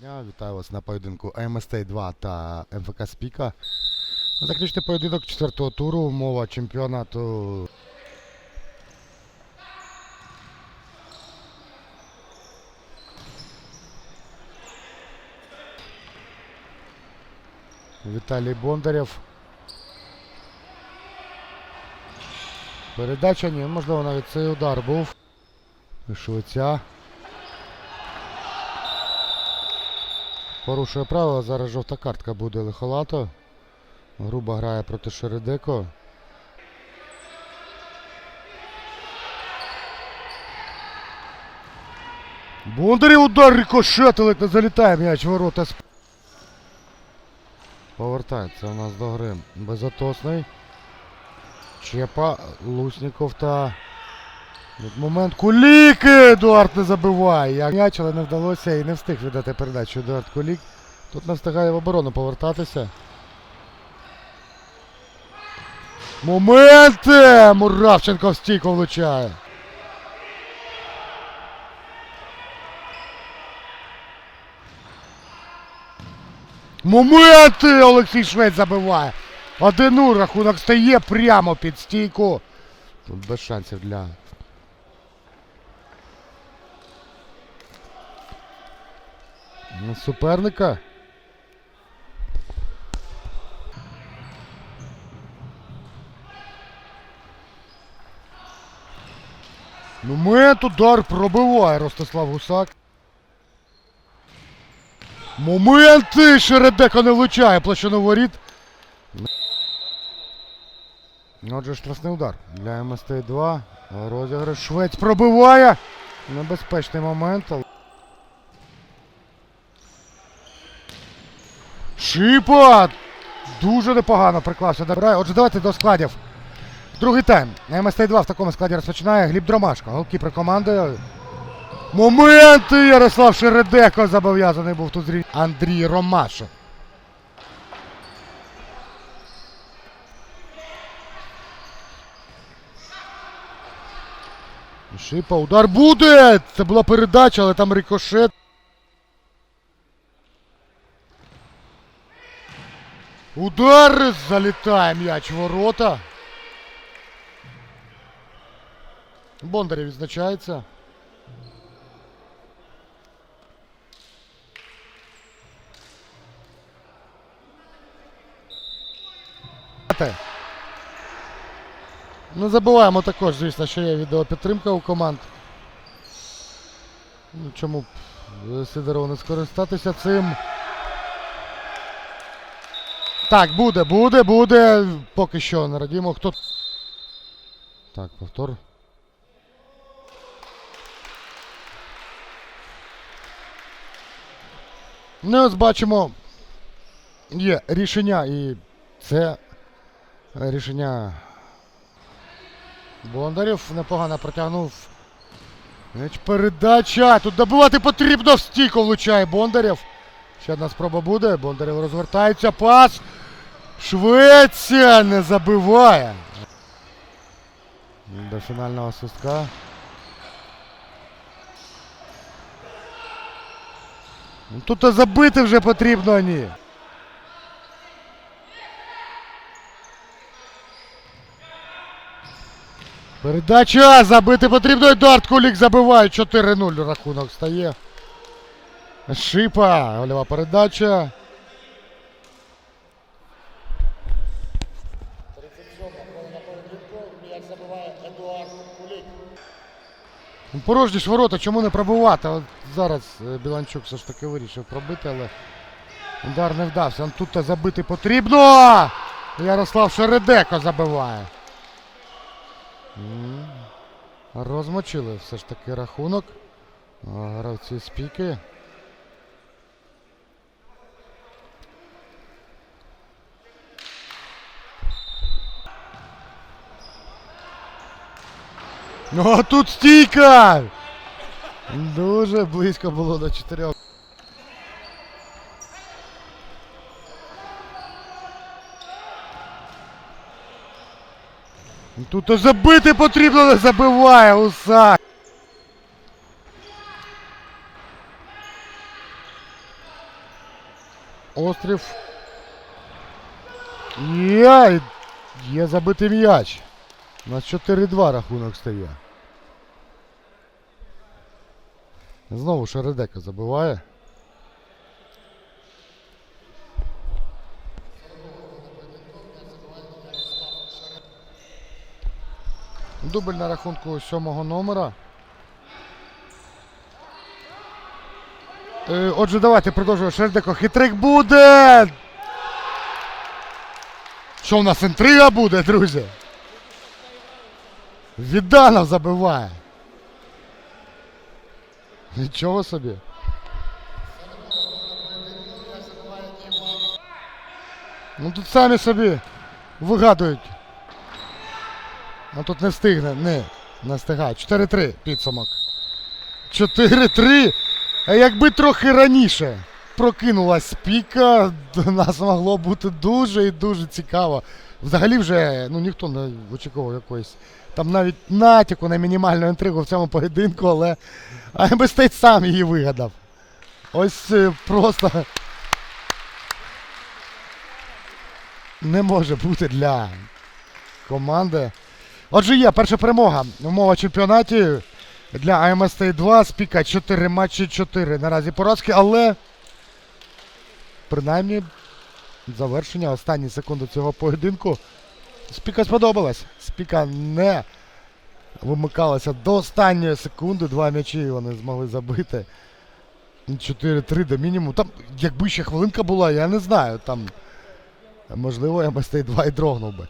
дня. Вітаю вас на поєдинку АМСТ 2 та МФК Спіка. Заключний поєдинок четвертого туру, умова чемпіонату. Віталій Бондарєв. Передача ні, можливо навіть цей удар був. Швеця. Порушує правила, зараз жовта картка буде лихолато. Груба грає проти Шередеко. Бондарів удар рикошетилить, не залітає м'яч ворота. Повертається у нас до гри безотосний. Чепа, Лусніков та момент Куліки! Едуард не забиває. Як м'яч, але не вдалося і не встиг віддати передачу Едуард Кулік. Тут не встигає в оборону повертатися. Моменти! Муравченко в стійку влучає. Моменти! Олексій Швець забиває. 1-0 рахунок стає прямо під стійку. Тут без шансів для Ну, суперника. Момент удар пробиває Ростислав Гусак. Моменти! Шередека не влучає площину воріт. Отже, штрафний удар для МСТ-2. Розіграш Швець пробиває. Небезпечний момент. Шипа! Дуже непогано приклався гри. Отже, давайте до складів. Другий тайм. МСТ-2 в такому складі розпочинає Гліб Дромашко. Голкіпер команди. Моменти! Ярослав Шередеко зобов'язаний був тут зрі... Андрій Ромашо. Шипа, удар буде! Це була передача, але там рикошет. Удар! Залітає м'яч ворота. Бондарів відзначається. Не забуваємо також, звісно, що є відеопідтримка у команд. Ну, чому б е, Сидорову не скористатися цим? Так, буде, буде, буде. Поки що не радімо. Хто. Так, повтор. Ну, ось бачимо. Є рішення і це рішення Бондарів непогано протягнув. Передача. Тут добивати потрібно в стійку влучає Бондарєв. Ще одна спроба буде. Бондарєв розвертається. Пас. Швеція не забиває. До фінального свистка. Ну, Тут забити вже потрібно, ні. Передача! Забити потрібно. Едуард Кулік забиває. 4-0 рахунок стає. Шипа. Гольова передача. Ну, Порожні ж ворота, чому не пробивати? От зараз е, Біланчук все ж таки вирішив пробити, але удар не вдався. Тут забити потрібно. Ярослав Шередеко забиває. Розмочили все ж таки рахунок. Гравці спіки. Ну а тут стійка! Дуже близько було до чотирьох. Тут забити потрібно, не забиває Усак. Острів. Є, є забитий м'яч. У нас 4-2 рахунок стає. Знову Шередека забиває. Дубль на рахунку сьомого номера. Е, Отже, давайте продовжуємо. Шердеко. Хитрик буде. Що в нас інтрига буде, друзі? Відданов забиває. Нічого собі. Ну тут самі собі вигадують. А тут не встигне. Не, не встигає. 4-3 підсумок. 4-3. А якби трохи раніше прокинулась піка, нас могло бути дуже і дуже цікаво. Взагалі вже ну, ніхто не очікував якоїсь. Там навіть натяку на мінімальну інтригу в цьому поєдинку, але Стейт сам її вигадав. Ось е, просто не може бути для команди. Отже, є перша перемога. Умова чемпіонаті для АМ Стейт 2. Спіка 4 матчі 4. Наразі поразки, але принаймні завершення останні секунди цього поєдинку. Спіка сподобалась. Спіка не вимикалася до останньої секунди. Два м'ячі вони змогли забити. 4-3 до мінімуму. Там, якби ще хвилинка була, я не знаю. Там, можливо, МСТ 2 і дрогнув би.